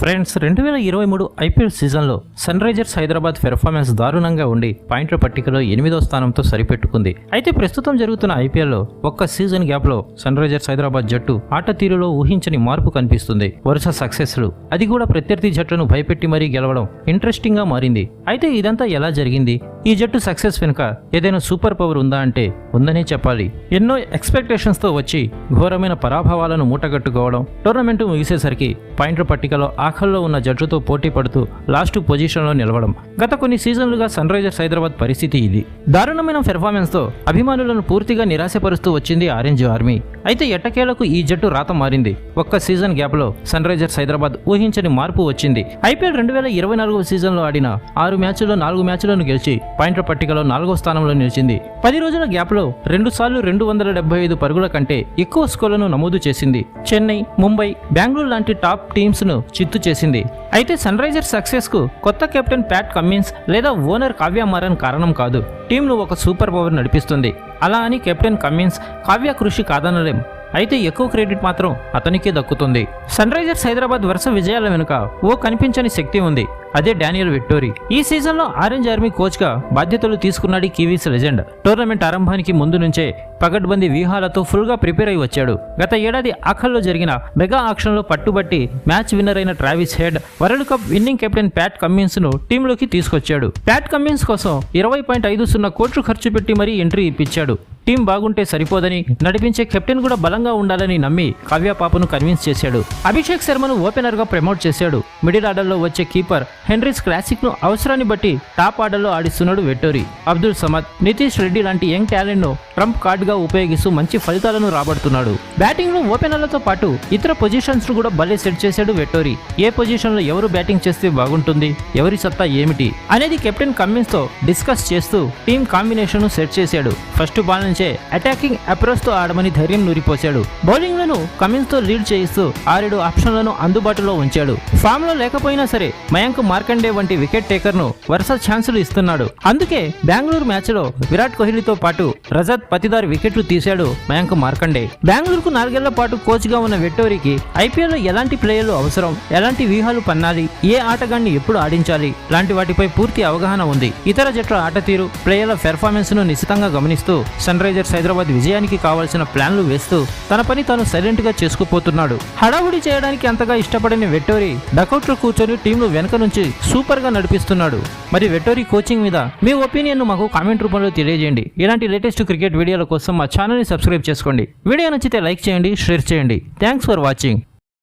Friends రెండు వేల ఇరవై మూడు ఐపీఎల్ సీజన్లో సన్ రైజర్స్ హైదరాబాద్ పెర్ఫార్మెన్స్ దారుణంగా ఉండి పాయింట్ల పట్టికలో ఎనిమిదో స్థానంతో సరిపెట్టుకుంది. అయితే ప్రస్తుతం జరుగుతున్న ఐపీఎల్లో ఒక్క సీజన్ గ్యాప్లో సన్ రైజర్స్ హైదరాబాద్ జట్టు ఆట తీరులో ఊహించని మార్పు కనిపిస్తుంది. వరుస సక్సెస్లు. అది కూడా ప్రత్యర్థి జట్టును భయపెట్టి మరీ గెలవడం ఇంట్రెస్టింగ్గా మారింది. అయితే ఇదంతా ఎలా జరిగింది? ఈ జట్టు సక్సెస్ వెనుక ఏదైనా సూపర్ పవర్ ఉందా అంటే ఉందనే చెప్పాలి. ఎన్నో ఎక్స్పెక్టేషన్స్తో వచ్చి ఘోరమైన పరాభవాలను మూటగట్టుకోవడం టోర్నమెంట్ ముగిసేసరికి పాయింట్ల పట్టికలో ఆఖల్లో ఉన్న జట్టుతో పోటీ పడుతూ లాస్ట్ పొజిషన్లో నిలవడం. గత కొన్ని సీజన్లుగా సన్ రైజర్స్ హైదరాబాద్ పరిస్థితి ఇది. దారుణమైన పెర్ఫార్మెన్స్తో అభిమానులను పూర్తిగా నిరాశపరుస్తూ వచ్చింది ఆరెంజ్ ఆర్మీ. అయితే ఎట్టకేలకు ఈ జట్టు రాత మారింది. ఒక్క సీజన్ గ్యాప్లో సన్ రైజర్స్ హైదరాబాద్ ఊహించని మార్పు వచ్చింది. ఐపీఎల్ రెండు వేల ఇరవై నాలుగవ సీజన్లో ఆడిన ఆరు మ్యాచ్ల్లో నాలుగు మ్యాచ్లను గెలిచి పాయింట్ల పట్టికలో నాలుగో స్థానంలో నిలిచింది. పది రోజుల గ్యాప్లో రెండు సార్లు రెండు వందల డెబ్బై ఐదు పరుగుల కంటే ఎక్కువ స్కోర్లను నమోదు చేసింది. చెన్నై ముంబై బెంగళూరు లాంటి టాప్ టీమ్స్ను చిత్తు చేసింది. అయితే సన్ రైజర్స్ సక్సెస్కు కొత్త కెప్టెన్ ప్యాట్ కమ్మిన్స్ లేదా ఓనర్ కావ్య మారన్ కారణం కాదు. టీంను ఒక సూపర్ పవర్ నడిపిస్తుంది. అలా అని కెప్టెన్ కమిన్స్ కావ్య కృషి కాదనలేం. అయితే ఎక్కువ క్రెడిట్ మాత్రం అతనికే దక్కుతుంది. సన్ రైజర్స్ హైదరాబాద్ వరుస విజయాల వెనుక ఓ కనిపించని శక్తి ఉంది. అదే డానియల్ విక్టోరీ. ఈ సీజన్లో ఆరెంజ్ ఆర్మీ కోచ్గా బాధ్యతలు తీసుకున్నాడు కివీస్ లెజెండ్. టోర్నమెంట్ ఆరంభానికి ముందు నుంచే పగడ్బందీ వ్యూహాలతో ఫుల్గా ప్రిపేర్ అయి వచ్చాడు. గత ఏడాది ఆఖర్లో జరిగిన మెగా ఆక్షన్లో పట్టుబట్టి మ్యాచ్ విన్నర్ అయిన Travis Head world cup winning captain Pat కమ్మిన్స్ను టీంలోకి తీసుకొచ్చాడు. ప్యాట్ కమ్మిన్స్ కోసం ఇరవై పాయింట్ ఐదు సున్నా కోట్లు ఖర్చు పెట్టి మరీ ఎంట్రీ ఇప్పించాడు. టీం బాగుంటే సరిపోదని నడిపించే కెప్టెన్ కూడా బలంగా ఉండాలని నమ్మి కావ్య పాపను కన్విన్స్ చేశాడు. అభిషేక్ శర్మను ఓపెనర్గా ప్రమోట్ చేశాడు. మిడిల్ ఆర్డర్లో వచ్చే కీపర్ హెన్రీస్ క్లాసిక్ను అవసరాన్ని బట్టి టాప్ ఆర్డర్లో ఆడిస్తున్నాడు వెట్టోరి. అబ్దుల్ సమద్ నితీష్ రెడ్డి లాంటి యంగ్ టాలెంట్ను ట్రంప్ కార్డ్గా ఉపయోగిస్తూ మంచి ఫలితాలను రాబడుతున్నాడు. బ్యాటింగ్లో ఓపెనర్లతో పాటు ఇతర పొజిషన్స్ను కూడా భలే సెట్ చేశాడు వెట్టోరి. ఏ పొజిషన్లో ఎవరు బ్యాటింగ్ చేస్తే బాగుంటుంది ఎవరి సత్తా ఏమిటి అనేది కెప్టెన్ కమ్మిన్స్తో డిస్కస్ చేస్తూ టీం కాంబినేషన్ను సెట్ చేశాడు. ఫస్ట్ బాల్ నుంచే అటాకింగ్ అప్రోచ్తో ఆడమని ధైర్యం నూరిపోశాడు. బౌలింగ్లను కమిన్స్తో లీడ్ చేయిస్తూ ఆరేడు ఆప్షన్లను అందుబాటులో ఉంచాడు. ఫామ్లో లేకపోయినా సరే మయాంక్ మార్కండే వంటి వికెట్ టేకర్ను వరుస ఛాన్సులు ఇస్తున్నాడు. అందుకే బెంగళూరు మ్యాచ్లో విరాట్ కోహ్లీతో పాటు రజత్ పతిదార్ వికెట్లు తీశాడు మయాంక్ మార్కండే. బెంగళూరుకు నాలుగేళ్ళ పాటు కోచ్గా ఉన్న వెట్టోరికి ఐపీఎల్లో ఎలాంటి ప్లేయర్లు అవసరం? ఎలాంటి వ్యూహాలు పన్నాలి? ఏ ఆటగాన్ని ఎప్పుడు ఆడించాలి? లాంటి వాటిపై పూర్తి అవగాహన ఉంది. ఇతర జట్ల ఆట తీరు ప్లేయర్ల పెర్ఫార్మెన్స్ను నిశితంగా గమనిస్తూ సన్ రైజర్స్ హైదరాబాద్ విజయానికి కావాల్సిన ప్లాన్లు వేస్తూ తన పని తాను సైలెంట్గా చేసుకుపోతున్నాడు. హడావుడి చేయడానికి అంతగా ఇష్టపడని వెట్టోరి డకౌట్లో కూర్చొని టీంను వెనక నుంచి సూపర్గా నడిపిస్తున్నాడు. మరి వెట్టోరి కోచింగ్ మీద మీ ఒపీనియన్ మాకు కామెంట్ రూపంలో తెలియజేయండి. ఇలాంటి లేటెస్ట్ క్రికెట్ వీడియోల కోసం మా ఛానల్ని సబ్స్క్రైబ్ చేసుకోండి. వీడియో నచ్చితే లైక్ చేయండి షేర్ చేయండి. Thanks for watching.